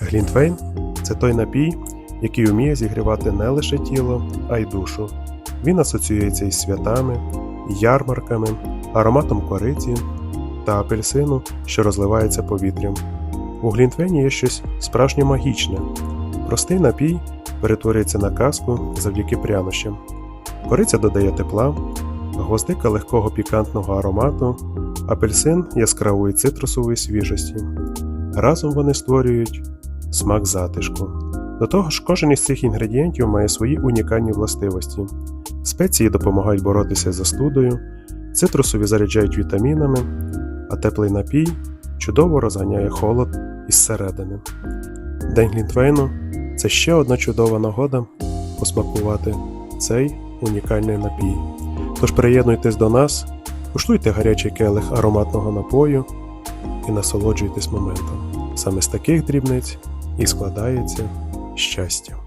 Глінтвейн це той напій, який вміє зігрівати не лише тіло, а й душу. Він асоціюється із святами, ярмарками, ароматом кориці та апельсину, що розливається повітрям. У Глінтвейні є щось справжньо магічне. Простий напій перетворюється на казку завдяки прянощам. Кориця додає тепла, гвоздика легкого пікантного аромату, апельсин яскравої цитрусової свіжості. Разом вони створюють смак затишку. До того ж, кожен із цих інгредієнтів має свої унікальні властивості. Спеції допомагають боротися з застудою, цитрусові заряджають вітамінами, а теплий напій чудово розганяє холод із середини. День Глінтвейну це ще одна чудова нагода посмакувати цей унікальний напій. Тож приєднуйтесь до нас, куштуйте гарячий келих ароматного напою і насолоджуйтесь моментом. Саме з таких дрібниць і складається щастя.